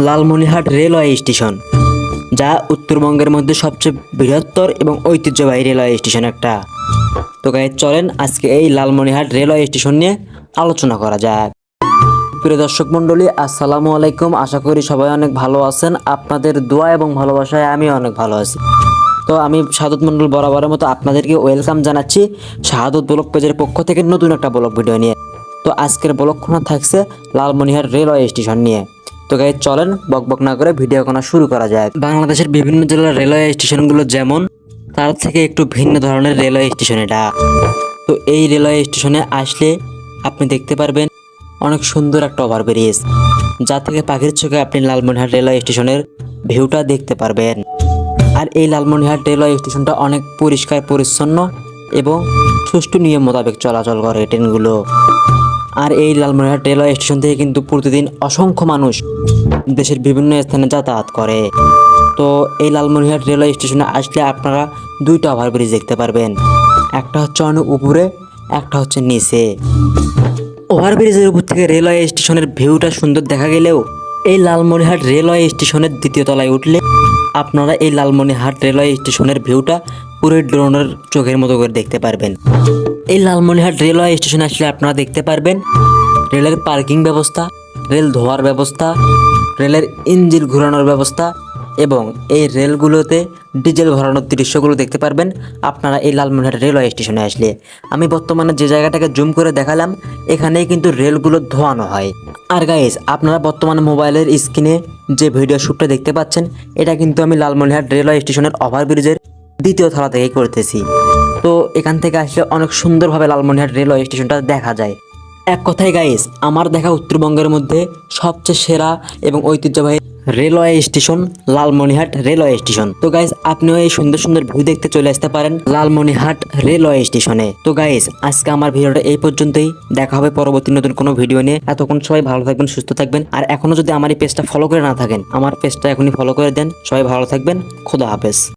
Lalmonirhat railway station, যা উত্তরবঙ্গের মধ্যে সবচেয়ে বৃহত্তর এবং ঐতিহ্যবাহী রেলওয়ে স্টেশন একটা। তো গাই চলেন আজকে এই লালমনিরহাট রেলওয়ে স্টেশন নিয়ে আলোচনা করা যাক। প্রিয় দর্শক মণ্ডলী, আসসালামু আলাইকুম। আশা করি সবাই অনেক ভালো আছেন। আপনাদের দোয়া এবং ভালোবাসায় আমি অনেক ভালো আছি। তো আমি শাহাদত মণ্ডল বরাবরের মতো আপনাদেরকে ওয়েলকাম জানাচ্ছি শাহাদত ব্লক পেজের পক্ষ থেকে নতুন একটা ব্লগ ভিডিও নিয়ে। তো আজকের ব্লগখানা থাকছে লালমনিহাট রেলওয়ে স্টেশন নিয়ে। তো গাই চলেন, বক বক না করে ভিডিও কোনা শুরু করা যায় বাংলাদেশের বিভিন্ন জেলার রেলওয়ে স্টেশনগুলো যেমন, তার থেকে একটু ভিন্ন ধরনের রেলওয়ে স্টেশন এটা। তো এই রেলওয়ে স্টেশনে আসলে আপনি দেখতে পারবেন অনেক সুন্দর একটা ওভারব্রিজ, যা থেকে পাখির চোখে আপনি লালমনিরহাট রেলওয়ে স্টেশনের ভিউটা দেখতে পারবেন। আর এই লালমনিরহাট রেলওয়ে স্টেশনটা অনেক পরিষ্কার, পরিচ্ছন্ন এবং সুষ্ঠু নিয়ম মোতাবেক চলাচল করে ট্রেনগুলো। আর এই লালমনিরহাট রেলওয়ে স্টেশন থেকে কিন্তু প্রতিদিন অসংখ্য মানুষ দেশের বিভিন্ন স্থানে যাতায়াত করে। তো এই লালমনিরহাট রেলওয়ে স্টেশনে আসলে আপনারা দুইটা ওভারব্রিজ দেখতে পারবেন। একটা হচ্ছে অনেক উপরে একটা হচ্ছে নিচে। ওভারব্রিজের উপর থেকে রেলওয়ে স্টেশনের ভিউটা সুন্দর দেখা গেলেও এই লালমনিরহাট রেলওয়ে স্টেশনের দ্বিতীয় তলায় উঠলে আপনারা এই লালমনিরহাট রেলওয়ে স্টেশনের ভিউটা পুরো ড্রোনের চোখের মতো করে দেখতে পারবেন। এই লালমনিরহাট রেলওয়ে স্টেশনে আসলে আপনারা দেখতে পারবেন। রেলের পার্কিং ব্যবস্থা, রেল ধোয়ার ব্যবস্থা, রেলের ইঞ্জিন ঘোরানোর ব্যবস্থা এবং এই রেলগুলোতে ডিজেল ভরানোর দৃশ্যগুলো দেখতে পারবেন আপনারা এই লালমনিরহাট রেলওয়ে স্টেশনে আসলে। আমি বর্তমানে যে জায়গাটাকে জুম করে দেখালাম, এখানেই কিন্তু রেলগুলো ধোয়ানো হয়। আর গাইজ আপনারা বর্তমানে মোবাইলের স্ক্রিনে যে ভিডিও শ্যুটটা দেখতে পাচ্ছেন, এটা কিন্তু আমি লালমনিরহাট রেলওয়ে স্টেশনের ওভারব্রিজের দ্বিতীয় তলা থেকে করতেছি। তো এখান থেকে আসলে অনেক সুন্দরভাবে লালমনিরহাট রেলওয়ে স্টেশনটা দেখা যায়। এক কথায় গাইস আমার দেখা উত্তরবঙ্গের মধ্যে সবচেয়ে সেরা এবং ঐতিহ্যবাহী railway station Lalmonirhat railway station. তো গাইস আপনিও এই সুন্দর সুন্দর ভিউ দেখতে চলে আসতে পারেন লালমনিহাট রেলওয়ে স্টেশনে। তো গাইস আজকে আমার ভিডিওটা এই পর্যন্তই। দেখা হবে পরবর্তী নতুন কোনো ভিডিও নিয়ে। এতক্ষণ সবাই ভালো থাকবেন, সুস্থ থাকবেন। আর এখনও যদি আমার এই পেজটা ফলো করে না থাকেন, আমার পেজটা এখনই ফলো করে দেন। সবাই ভালো থাকবেন, খোদা হাফেজ।